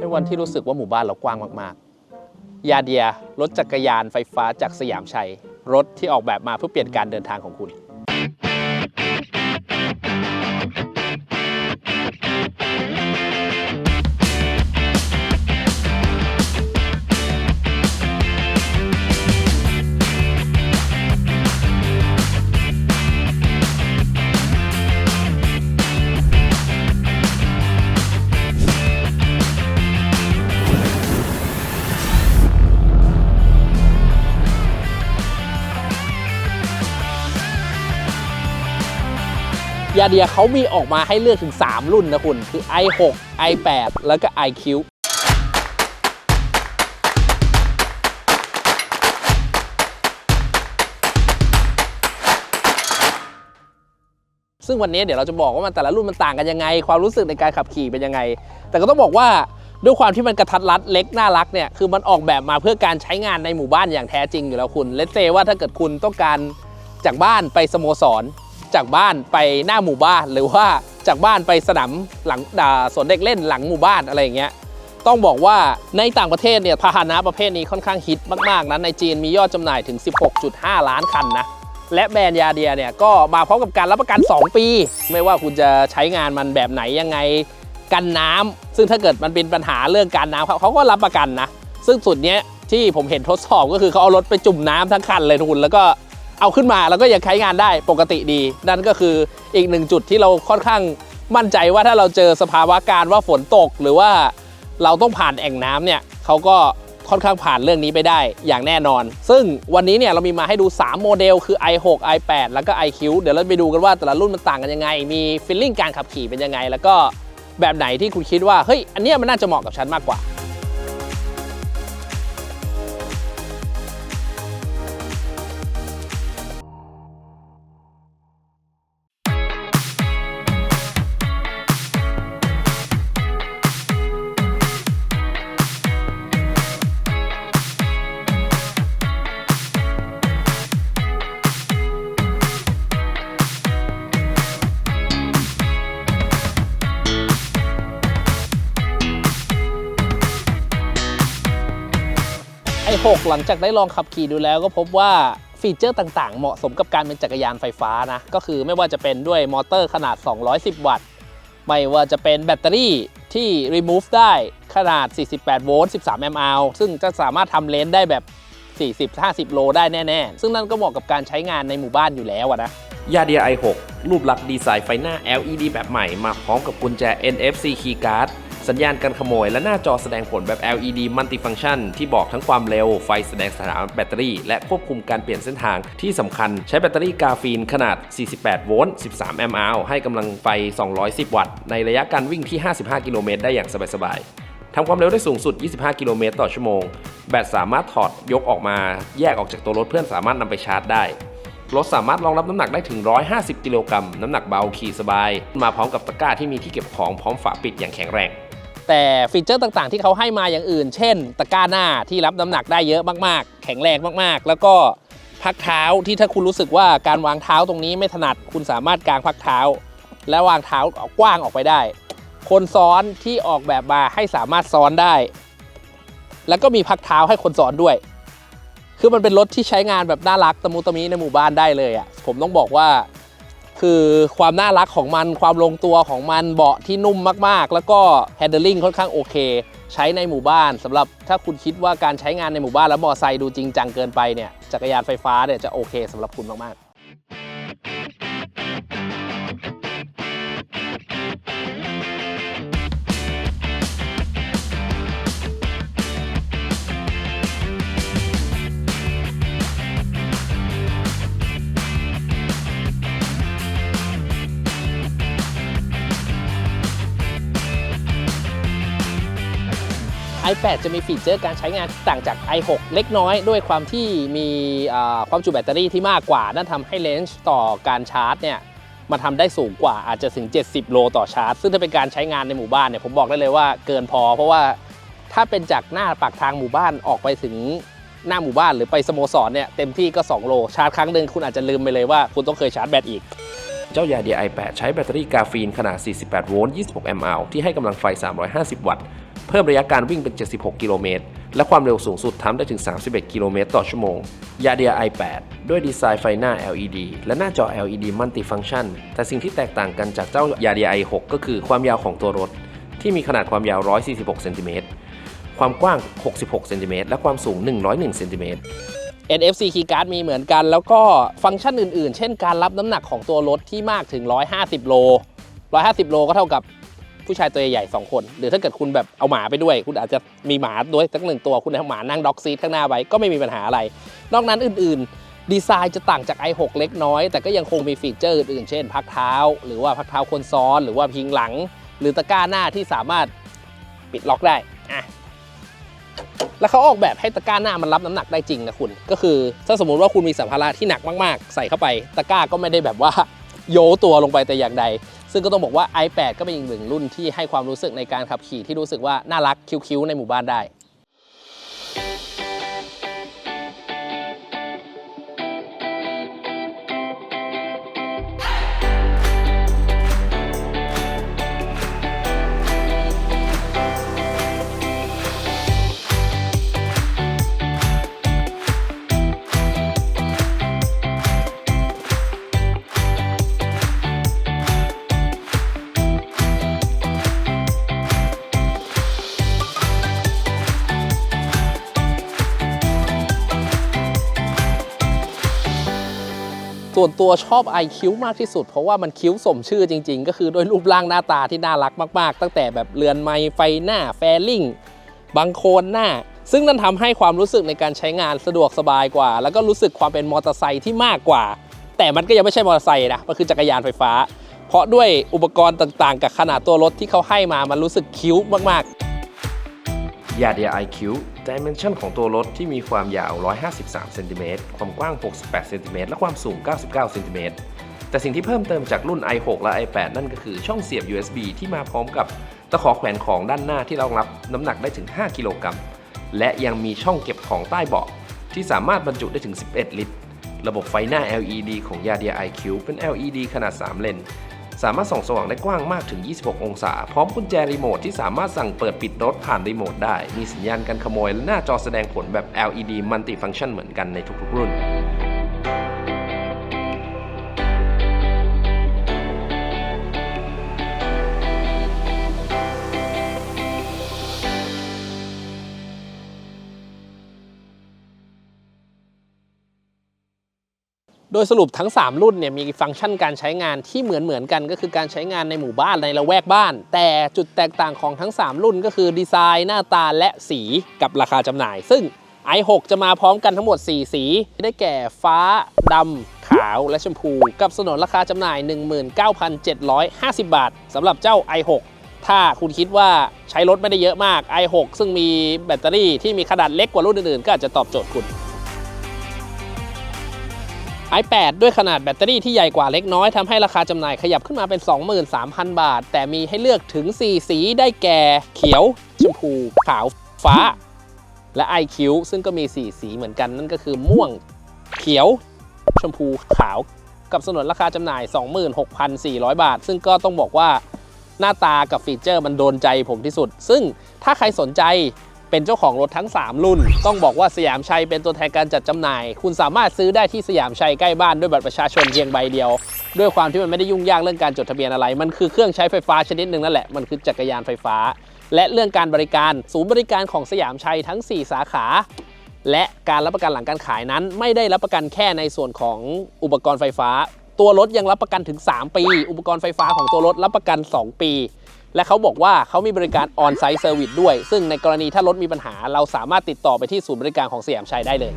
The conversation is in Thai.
เป็นวันที่รู้สึกว่าหมู่บ้านเรากว้างมากๆ ยาเดียรถจักรยานไฟฟ้าจากสยามชัย รถที่ออกแบบมาเพื่อเปลี่ยนการเดินทางของคุณ ยาเดียเขามีออกมาให้เลือกถึง 3 รุ่นนะคุณ คือ i6 i8 แล้วก็ iQ ซึ่งวันนี้เดี๋ยวเราจะบอกว่ามันแต่ละรุ่นมันต่างกันยังไง ความรู้สึกในการขับขี่เป็นยังไง แต่ก็ต้องบอกว่าด้วยความที่มันกระทัดรัดเล็กน่ารักเนี่ยคือมันออกแบบมาเพื่อการใช้งานในหมู่บ้านอย่างแท้จริงอยู่แล้วคุณเลตเซว่าถ้าเกิดคุณต้องการจากบ้านไปสโมสร จากบ้านไปหน้าหมู่บ้าน หรือว่าจากบ้านไปสนามหลังสวนเด็กเล่นหลังหมู่บ้านอะไรอย่างเงี้ยต้องบอกว่าในต่างประเทศเนี่ยพาหนะประเภทนี้ค่อนข้างฮิตมากๆนะในจีนมียอดจำหน่ายถึง 16.5 ล้านคันนะและแบรนด์ยาเดียเนี่ยก็มาพร้อมกับการรับประกัน 2 ปี ไม่ว่าคุณจะใช้งานมันแบบไหนยังไงกันน้ำซึ่งถ้าเกิดมันเป็นปัญหาเรื่องการน้ำเขาเขาก็รับประกันนะ ซึ่งสุดเนี้ยที่ผมเห็นทดสอบก็คือเขาเอารถไปจุ่มน้ำทั้งคันเลยทุกคนแล้วก็ เอาขึ้นมาแล้วก็ยังใช้งานได้ปกติดี นั่นก็คืออีกหนึ่งจุดที่เราค่อนข้างมั่นใจว่าถ้าเราเจอสภาวะการว่าฝนตก หรือว่าเราต้องผ่านแอ่งน้ำเนี่ยเขาก็ค่อนข้างผ่านเรื่องนี้ไปได้อย่างแน่นอน ซึ่งวันนี้เนี่ยเรามีมาให้ดู 3 โมเดล คือ i6 i8 แล้วก็ iQ เดี๋ยวเราไปดูกันว่าแต่ละรุ่นมันต่างกันยังไง มีฟีลลิ่งการขับขี่เป็นยังไง แล้วก็แบบไหนที่คุณคิดว่า เฮ้ย อันเนี้ยมันน่าจะเหมาะกับฉันมากกว่า 6 หลังจากได้ลองขับขี่ดูแล้วก็พบว่าฟีเจอร์ต่างๆ เหมาะสมกับการเป็นจักรยานไฟฟ้านะ ก็คือไม่ว่าจะเป็นด้วยมอเตอร์ขนาด 210 วัตต์ ไม่ว่าจะเป็นแบตเตอรี่ที่ remove ได้ขนาด 48 โวลต์ 13 แอมป์อซึ่งจะสามารถทำเลนส์ได้แบบ 40-50 โลได้แน่ ๆ ซึ่งนั่นก็เหมาะกับการใช้งานในหมู่บ้านอยู่แล้วนะยาเดีย i6 รูปลักษณ์ดีไซน์ไฟหน้า LED แบบใหม่มาพร้อมกับกุญแจ NFC Keycard สัญญาณการขโมย และหน้าจอแสดงผลแบบ LED Multifunction ที่บอกทั้งความเร็ว ไฟแสดงสถานะแบตเตอรี่ และควบคุมการเปลี่ยนเส้นทางที่สำคัญใช้แบตเตอรี่กาฟีนขนาด 48 โวลต์ 13 แอมป์อให้กำลังไฟ 210 วัตต์ ในระยะการวิ่งที่ 55 กิโลเมตรได้อย่างสบายๆทำความเร็วได้สูงสุด 25 กิโลเมตรต่อชั่วโมง แบตสามารถถอดยกออกมา แยกออกจากตัวรถเพื่อนสามารถนำไปชาร์จได้รถสามารถรองรับน้ำหนักได้ถึง 150 กิโลกรัม น้ำหนักเบาขี่สบาย มาพร้อมกับตะกร้าที่มีที่เก็บของพร้อมฝาปิดอย่างแข็งแรง แต่ฟีเจอร์ต่างๆ ที่เขาให้มาอย่างอื่น เช่น ตะกร้าหน้าที่รับน้ำหนักได้เยอะมากๆ แข็งแรงมากๆ แล้วก็พักเท้าที่ถ้าคุณรู้สึกว่าการวางเท้าตรงนี้ไม่ถนัดคุณสามารถกางพักเท้า และวางเท้ากว้างออกไปได้ คนซ้อนที่ออกแบบมาให้สามารถซ้อนได้ แล้วก็มีพักเท้าให้คนซ้อนด้วย คือมันเป็นรถที่ใช้งานแบบน่ารักตะมุตะมิในหมู่บ้านได้เลยอะ่ะผมต้องบอกว่า คือความน่ารักของมันความลงตัวของมันเบาะที่นุ่มมากๆ แล้วก็ handling ค่อนข้างโอเค ใช้ในหมู่บ้านสำหรับถ้าคุณคิดว่าการใช้งานในหมู่บ้านแล้วมอไซค์ดูจริงจังเกินไปเนี่ยจักรยานไฟฟ้าเนี่ยจะโอเคสำหรับคุณมากๆ i8 จะมีฟีเจอร์การใช้งานต่างจาก i6 เล็กน้อย ด้วยความที่มีความจุแบตเตอรี่ที่มากกว่า นั่นทำให้เลนส์ต่อการชาร์จเนี่ยมาทำได้สูงกว่าอาจจะถึง 70 โลต่อชาร์จ ซึ่งถ้าเป็นการใช้งานในหมู่บ้านเนี่ยผมบอกได้เลยว่าเกินพอ เพราะว่าถ้าเป็นจากหน้าปากทางหมู่บ้านออกไปถึงหน้าหมู่บ้านหรือไปสโมสรเนี่ยเต็มที่ก็ 2 โลชาร์จครั้งหนึ่งคุณอาจจะลืมไปเลยว่าคุณต้องเคยชาร์จแบตอีกเจ้ายาเดีย i8 ใช้แบตเตอรี่กาฟีนขนาด 48 โวลต์ 26 แอมป์อที่ให้กำลังไฟ 350 วัตต์ เพิ่มระยะการวิ่งเป็น 76 กิโลเมตร และความเร็วสูงสุดทำได้ถึง 31 กิโลเมตรต่อชั่วโมง y a d i a i8 ด้วยดีไซน์ไฟหน้า LED และหน้าจอ LED Multifunction แต่สิ่งที่แตกต่างกันจากเจ้า y a d i a i6 ก็คือความยาวของตัวรถ ที่มีขนาดความยาว 146 เซนติเมตร ความกว้าง 66 เซนติเมตร และความสูง 101 เซนติเมตร NFC Keycard มีเหมือนกัน แล้วก็ฟังก์ชันอื่น ๆ เช่นการรับน้ำหนักของตัวรถที่มากถึง 150 โล 150 โลก็เท่ากับ ผู้ชายตัวใหญ่ๆสองคน หรือถ้าเกิดคุณแบบเอาหมาไปด้วย คุณอาจจะมีหมาด้วยสักหนึ่งตัวคุณเอาหมานั่งด็อกซีทข้างหน้าไว้ก็ไม่มีปัญหาอะไร นอกนั้นอื่น ๆ ดีไซน์จะต่างจาก i6 เล็กน้อย แต่ก็ยังคงมีฟีเจอร์อื่นๆเช่นพักเท้า หรือว่าพักเท้าคนซ้อน หรือว่าพิงหลัง หรือตะกร้าหน้าที่สามารถปิดล็อกได้อะแล้วเขาออกแบบให้ตะกร้าหน้ามันรับน้ำหนักได้จริงนะคุณ ก็คือถ้าสมมุติว่าคุณมีสัมภาระที่หนักมากๆ ใส่เข้าไป ตะกร้าก็ไม่ได้แบบว่า โยตัวลงไปแต่อย่างใด ซึ่งก็ต้องบอกว่า i8 ก็เป็นอีกหนึ่งรุ่นที่ให้ความรู้สึกในการขับขี่ที่รู้สึกว่าน่ารักคิ้วๆในหมู่บ้านได้ ส่วนตัวชอบ iQ มากที่สุด เพราะว่ามันคิ้วสมชื่อจริง ๆ ก็คือด้วยรูปร่างหน้าตาที่น่ารักมากๆ ตั้งแต่แบบเรือนไม้ไฟหน้าแฟลิงบังโคนหน้า ซึ่งนั่นทำให้ความรู้สึกในการใช้งานสะดวกสบายกว่า แล้วก็รู้สึกความเป็นมอเตอร์ไซค์ที่มากกว่า แต่มันก็ยังไม่ใช่มอเตอร์ไซค์นะมันคือจักรยานไฟฟ้า เพราะด้วยอุปกรณ์ต่างๆ กับขนาดตัวรถที่เขาให้มามันรู้สึกคิ้วมากๆ y a d i a iQ Dimension ของตัวรถที่มีความยาว 153 เซนติเมตร ความกว้าง 68 เซนติเมตร และความสูง 99 เซนติเมตร แต่สิ่งที่เพิ่มเติมจากรุ่น i6 และ i8 นั่นก็คือช่องเสียบ USB ที่มาพร้อมกับตะขอแขวนของด้านหน้าที่รองรับน้ำหนักได้ถึง 5 กิโลกรัม และยังมีช่องเก็บของใต้เบาะที่สามารถบรรจุได้ถึง 11 ลิตร ระบบไฟหน้า LED ของ y a d i a iQ เป็น LED ขนาด 3 เลน สามารถส่องสว่างได้กว้างมากถึง 26 องศา พร้อมกุญแจรีโมทที่สามารถสั่งเปิดปิดรถผ่านรีโมทได้ มีสัญญาณการขโมยและหน้าจอแสดงผลแบบ LED Multifunction เหมือนกันในทุกๆรุ่น โดยสรุปทั้ง 3 รุ่นเนี่ยมีฟังก์ชันการใช้งานที่เหมือนเหมือนๆกัน ก็คือการใช้งานในหมู่บ้านในละแวกบ้าน แต่จุดแตกต่างของทั้ง 3 รุ่นก็คือดีไซน์หน้าตาและสีกับราคาจำหน่าย ซึ่ง i6 จะมาพร้อมกันทั้งหมด 4 สี ได้แก่ฟ้าดำขาวและชมพู กับสนนราคาจำหน่าย 19,750 บาทสำหรับเจ้า i6 ถ้าคุณคิดว่าใช้รถไม่ได้เยอะมาก i6 ซึ่งมีแบตเตอรี่ที่มีขนาดเล็กกว่ารุ่นอื่นๆ ก็อาจจะตอบโจทย์คุณ i8 ด้วยขนาดแบตเตอรี่ที่ใหญ่กว่าเล็กน้อยทำให้ราคาจำหน่ายขยับขึ้นมาเป็น 23,000 บาท แต่มีให้เลือกถึง 4 สีได้แก่ เขียว ชมพู ขาว ฟ้า และ iQ ซึ่งก็มี 4 สีเหมือนกันนั่นก็คือม่วง เขียว ชมพู ขาว กับสนนราคาจำหน่าย 26,400 บาท ซึ่งก็ต้องบอกว่าหน้าตากับฟีเจอร์มันโดนใจผมที่สุด ซึ่งถ้าใครสนใจ เป็นเจ้าของรถทั้ง 3 รุ่น ต้องบอกว่าสยามชัยเป็นตัวแทนการจัดจำหน่าย คุณสามารถซื้อได้ที่สยามชัยใกล้บ้านด้วยบัตรประชาชนเพียงใบเดียว ด้วยความที่มันไม่ได้ยุ่งยากเรื่องการจดทะเบียนอะไร มันคือเครื่องใช้ไฟฟ้าชนิดหนึ่งนั่นแหละ มันคือจักรยานไฟฟ้า และเรื่องการบริการศูนย์บริการของสยามชัยทั้ง 4 สาขา และการรับประกันหลังการขายนั้น ไม่ได้รับประกันแค่ในส่วนของอุปกรณ์ไฟฟ้า ตัวรถยังรับประกันถึง 3 ปี อุปกรณ์ไฟฟ้าของตัวรถรับประกัน 2 ปี และเขาบอกว่าเขามีบริการออนไซต์เซอร์วิสด้วย ซึ่งในกรณีถ้ารถมีปัญหา เราสามารถติดต่อไปที่ศูนย์บริการของสยามชัยได้เลย